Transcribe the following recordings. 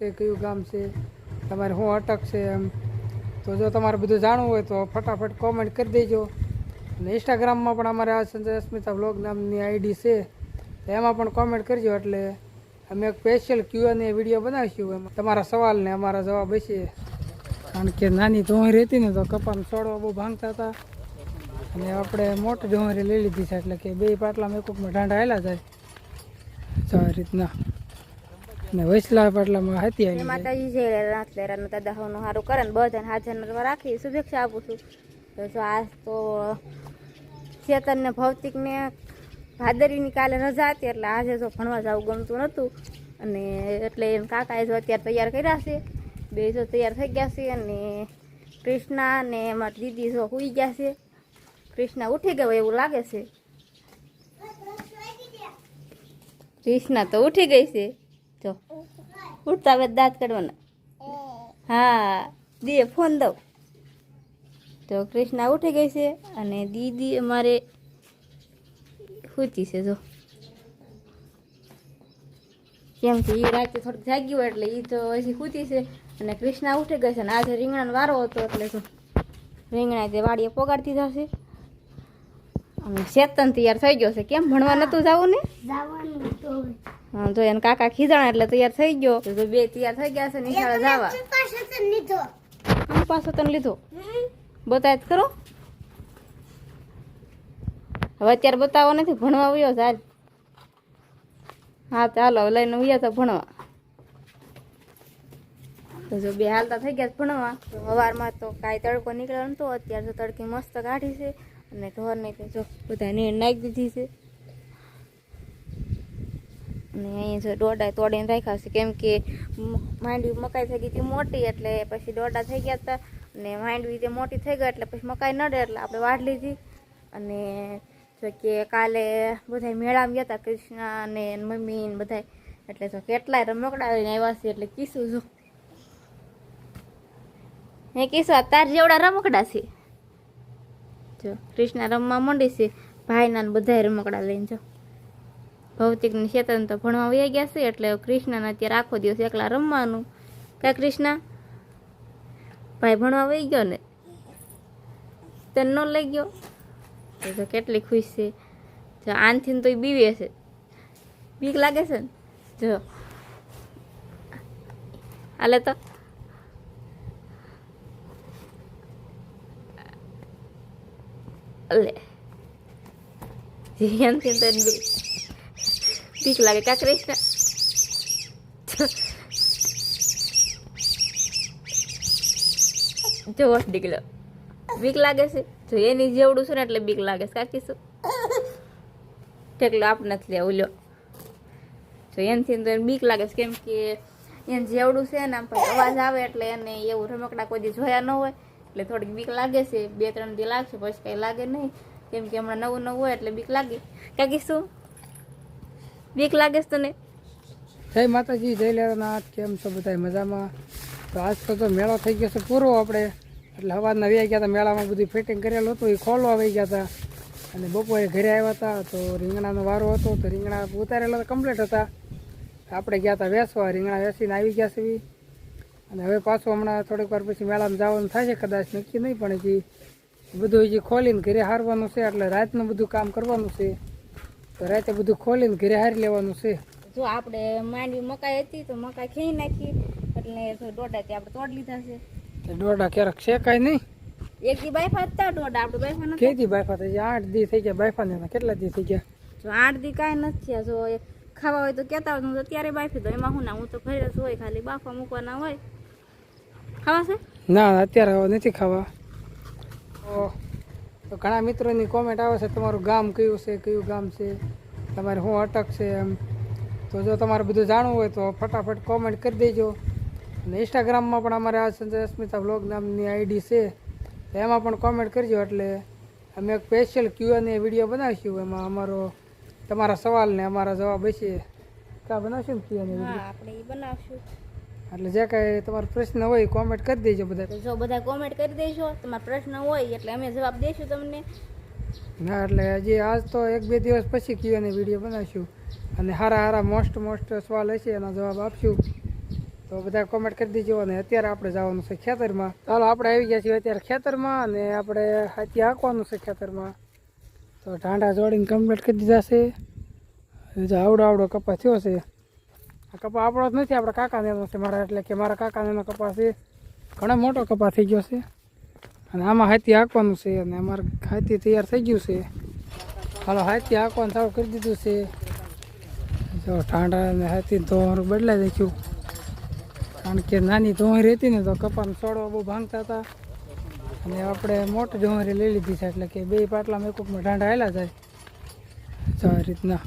છે, કયું ગામ છે, તમારે શું અટક છે એમ. તો જો તમારે બધું જાણવું હોય તો ફટાફટ કોમેન્ટ કરી દેજો. અને ઇન્સ્ટાગ્રામમાં પણ અમારે આ સંજય અસ્મિતા બ્લોગ નામની આઈડી છે એમાં પણ કોમેન્ટ કરજો. એટલે અમે એક સ્પેશિયલ ક્યુ અને વીડિયો બનાવીશું એમાં. તમારા સવાલને અમારા જવાબ હશે. કારણ કે નાની ડોંગરી હતી ને તો કપામાં છોડવા બહુ ભાંગતા હતા. અને આપણે મોટી ડોંગરી લઈ લીધી છે, એટલે કે બે પાટલામાં એક ઢાંઢા હેલા જાય. આ રીતના. ને વૈસલા પાટલામાં હતી અને. માતાજી જય. રાત લેરાનું દાદા હોનું સારું કરે ને બધાને હાજર રાખી શુભેચ્છા આપું છું. તો જો આજ તો ચેતન ને ભૌતિક ને ભાદરીની કાલે રજા હતી એટલે આજે જો ભણવા જવું ગમતું નહોતું અને એટલે એમ કાકાએ જો અત્યારે તૈયાર કર્યા છે. બે જો તૈયાર થઈ ગયા છે અને કૃષ્ણા ને મારી દીદી જો સુઈ ગયા છે. કૃષ્ણા ઉઠી ગયો એવું લાગે છે. કૃષ્ણા તો ઉઠી ગઈ છે. જો ઉઠતા હવે દાંત કાઢવાના. હા, દીએ, ફોન દઉં. તો કૃષ્ણા ઉઠી ગઈ છે અને દીદી અમારે સૂતી છે જો. કેમ કે એ રાતે થોડુંક જાગ્યું એટલે એ તો હજી સૂતી છે. અને કૃષ્ણા ઉઠી ગઈ છે અને આજે રીંગણાનો વારો હતો એટલે શું રીંગણા તે વાડીએ પોગાડતી જશે અને ચેતન તૈયાર થઈ ગયો છે. કેમ ભણવા નતું જવું ને? હા તો એને કાકા ખીજાણા એટલે તૈયાર થઈ ગયો. તો બે તૈયાર થઈ ગયા છે નિશાળે જવા. હું પાછો તને લીધો? બતાય કરો હવે અત્યારે બતાવો નથી ભણવા વયો ચાલ હા ચાલો લઈને ઉયા તો ભણવા. તો જો બે હાલતા થઈ ગયા છે ભણવા. તો સવારમાં તો કાંઈ તડકો નીકળ્યો નતો અત્યારે તો તડકી મસ્ત કાઢી છે. અને ઢોર નહીં જો બધા નીણ નાખી દીધી છે. અને અહીંયા જો દોડા તોડીને રાખ્યા છે, કેમ કે માંડવી મકાઈ થઈ ગઈ હતી મોટી, એટલે પછી દોડા થઈ ગયા હતા અને માંડવી તે મોટી થઈ ગઈ, એટલે પછી મકાઈ નડે, એટલે આપણે વાઢ લીધી. અને જો કે કાલે બધા મેળામાં ગયા હતા, કૃષ્ણ અને મમ્મી ને બધા એટલે જો કેટલાય રમકડા લઈને આવ્યા છે, એટલે કીશું જો. હે આ તાર જેવડા રમકડા છે. જો, કૃષ્ણ રમવા માંડી છે, ભાઈના બધા રમકડા લઈને જો. ભૌતિક શેતન તો ભણવા વયા ગયા છે, એટલે કૃષ્ણને અત્યારે આખો દિવસ એકલા રમવાનું. કા કૃષ્ણ? ભાઈ ભણવા વહી ગયો ને? તને ન લઈ ગયો તો કેટલી ખુશ છે. જો આનથી તો એ બીવે છે. બીક લાગે છે ને? જો. હાલે તો. લે એનથી તો બીક લાગે કા કૃષ્ણ જો નીકળ્યો બીક લાગે છે જો એની જેવડું છે ને એટલે બીક લાગે છે કાકી શું ટેકલો આપ નથી લે ઓલ્યો જો એનથી તો એને બીક લાગે છે કેમ કે એને જેવડું છે ને આમ પણ અવાજ આવે એટલે એને એવું રમકડા કોઈ જોયા ન હોય એટલે થોડીક બીક લાગે છે બે ત્રણ દી લાગશે પછી કઈ લાગે નહીં કેમ કે હમણાં નવું નવું હોય એટલે બીક લાગે કાકી શું બીક લાગે છે તને? જય માતાજી, જય લેરાનાથ કેમ છો બધા મજામાં? તો આજ તો તો મેળો થઈ ગયો છે પૂરો આપણે. એટલે હવાના આવી ગયા હતા, મેળામાં બધું ફિટિંગ કરેલું હતું, એ ખોલવા આવી ગયા હતા. અને બપોરે ઘરે આવ્યા હતા, તો રીંગણાનો વારો હતો, તો રીંગણા ઉતારેલા તો કમ્પ્લીટ હતા. આપણે ગયા હતા વેસવા, રીંગણા વેસીને આવી ગયા છે ઈ. અને હવે પાછું હમણાં થોડીક વાર પછી મેળામાં જવાનું થાય છે, કદાચ નક્કી નહીં પણ હજી. બધું હજી ખોલીને ઘરે હારવાનું છે, એટલે રાતનું બધું કામ કરવાનું છે. તો રાતે બધું ખોલીને ઘરે હારી લેવાનું છે. જો આપણે માંડવી મકાઈ હતી તો મકાઈ ખેઈ નાખી એટલે તો દોડા તે આપણે તોડ લીધા છે. દોડા ક્યારેક શેકાય નહીં? એક દી બાયફા હતા દોડા આપણે બાયફા નથી કેદી બાયફા થઈ ગયા? આઠ દી થઈ ગયા બાયફા ને કેટલા દી થઈ ગયા? જો આઠ દી કાંઈ નથી થયા. જો ખાવા હોય તો કહેતા હોય હું તો ત્યારે બાફી દઉં એમાં હું ના હું તો ઘરે જ હોય ખાલી બાફા મૂકવાના હોય. ખાવા છે? ના અત્યારે નથી ખાવા. તો તો ઘણા મિત્રોની કોમેન્ટ આવે છે, તમારું ગામ કયું છે, કયું ગામ છે? તમારે શું અટક છે એમ? તો જો તમારે બધું જાણવું હોય તો ફટાફટ કોમેન્ટ કરી દેજો. અને ઇન્સ્ટાગ્રામમાં પણ અમારે આ સંજય અસ્મિતા બ્લોગ નામની આઈડી છે. એમાં પણ કોમેન્ટ કરજો એટલે અમે એક સ્પેશિયલ ક્યુ અને વીડિયો બનાવીશું. એમાં અમારો, તમારા સવાલને અમારા જવાબ હશે. ક્યાં બનાવશું ને ક્યુ અને હા, આપણે બનાવશું. એટલે જે કાંઈ તમારો પ્રશ્ન હોય કોમેન્ટ કરી દેજો બધા જો બધા કોમેન્ટ કરી દેજો તમારા પ્રશ્ન હોય એટલે અમે જવાબ દઈશું તમને. ના એટલે હજી આજ તો એક બે દિવસ પછી ક્યુ અને વીડિયો બનાવીશું. અને સારા સારા મોસ્ટ મોસ્ટ સવાલ હશે એના જવાબ આપશું. તો બધા કોમેન્ટ કરી દેજો અને અત્યારે આપણે જવાનું છે ખેતરમાં. ચાલો આપણે આવી ગયા છીએ અત્યારે ખેતરમાં અને આપણે હાથી હાંકવાનું છે ખેતરમાં. તો ઢાંડા જોડીને કમ્પ્લીટ કરી દીધા છે. આવડો આવડો કપા થયો છે. કપા આપણો જ નથી, આપણા કાકાને એનો છે મારા, એટલે કે મારા કાકાને એનો કપા છે. ઘણો મોટો કપા થઈ ગયો છે. અને આમાં હાથી હાંકવાનું છે, અને અમારે હાથી તૈયાર થઈ ગયું છે. હાલો, હાથી હાંકવાનું ચાલુ કરી દીધું છે. જો ઠાંડા અને હાથી ધોર બદલાઈ દેખ્યું કારણ કે નાની ધોહરી હતી ને તો કપાને છોડવા બહુ ભાંગતા હતા. અને આપણે મોટી ડોંગરી લઈ લીધી છે, એટલે કે બે પાટલામાં એક ઉપમાં આવેલા જાય. જો આ રીતના.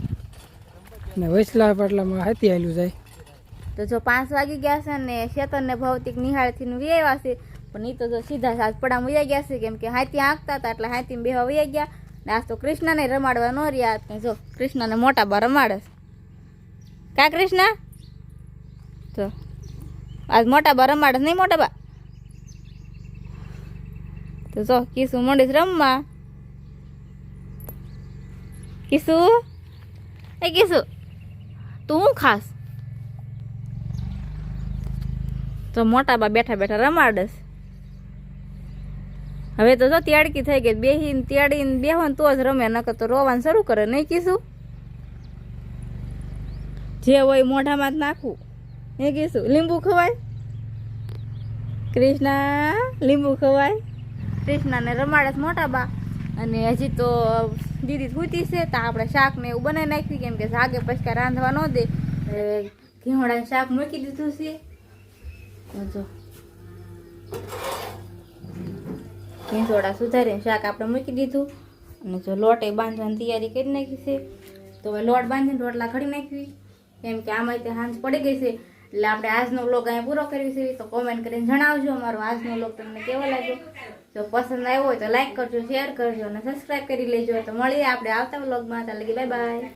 અને વૈસલા પાટલામાં હાથી હાલ્યું જાય. તો જો પાંચ વાગી ગયા છે ને શેતન ને ભૌતિક નિહાળથી વ્યાવ્યા છે, પણ એ તો જો સીધા સાત પડા વયા ગયા છે, કેમ કે હાથી આંકતા હતા એટલે હાથી બેહવા વયા ગયા. ને આજ તો કૃષ્ણને રમાડવા ન રહ્યા ને જો કૃષ્ણને મોટા બા રમાડે કા કૃષ્ણ? તો આજ મોટા બા રમાડે નહીં મોટા બા? તો જો, કિસુ મંડીશ રમવા. કિસુ? એ કિસુ? તું ખાસ? તો મોટા બા બેઠા બેઠા રમાડસ. હવે તો જો ત્યાડકી થઈ ગઈ, બેહીને ત્યાડીને બેહો ને તો જ રમે, નકર તો રોવાનું શરૂ કરે, નહીં કીશું જે હોય મોઢામાં જ નાખવું એ કીશું લીંબુ ખવાય? કૃષ્ણા, લીંબુ ખવાય? કૃષ્ણાને રમાડે છે મોટા બા. અને હજી તો દીદી સૂતી છે, તો આપણે શાક ને એવું બનાવી નાખ્યું કેમ કે જાગે પછી રાંધવા ન દે. ઘીવડા શાક મૂકી દીધું છે. જો મીંસોડા સુધારીને શાક આપણે મૂકી દીધું. અને જો લોટ એ બાંધવાની તૈયારી કરી નાખી છે. તો હવે લોટ બાંધીને રોટલા ઘડી નાખવી. કેમ કે આમાં તે હાંજ પડી ગઈ છે. એટલે આપણે આજનો વ્લોગ અહીંયા પૂરો કર્યો છે. તો કોમેન્ટ કરીને જણાવજો અમારો આજનો વ્લોગ તમને કેવો લાગ્યો. જો પસંદ આવ્યો હોય તો લાઈક કરજો શેર કરજો અને સબસ્ક્રાઈબ કરી લેજો. તો મળીએ આપણે આવતા વ્લોગમાં ત્યાં લગી બાય બાય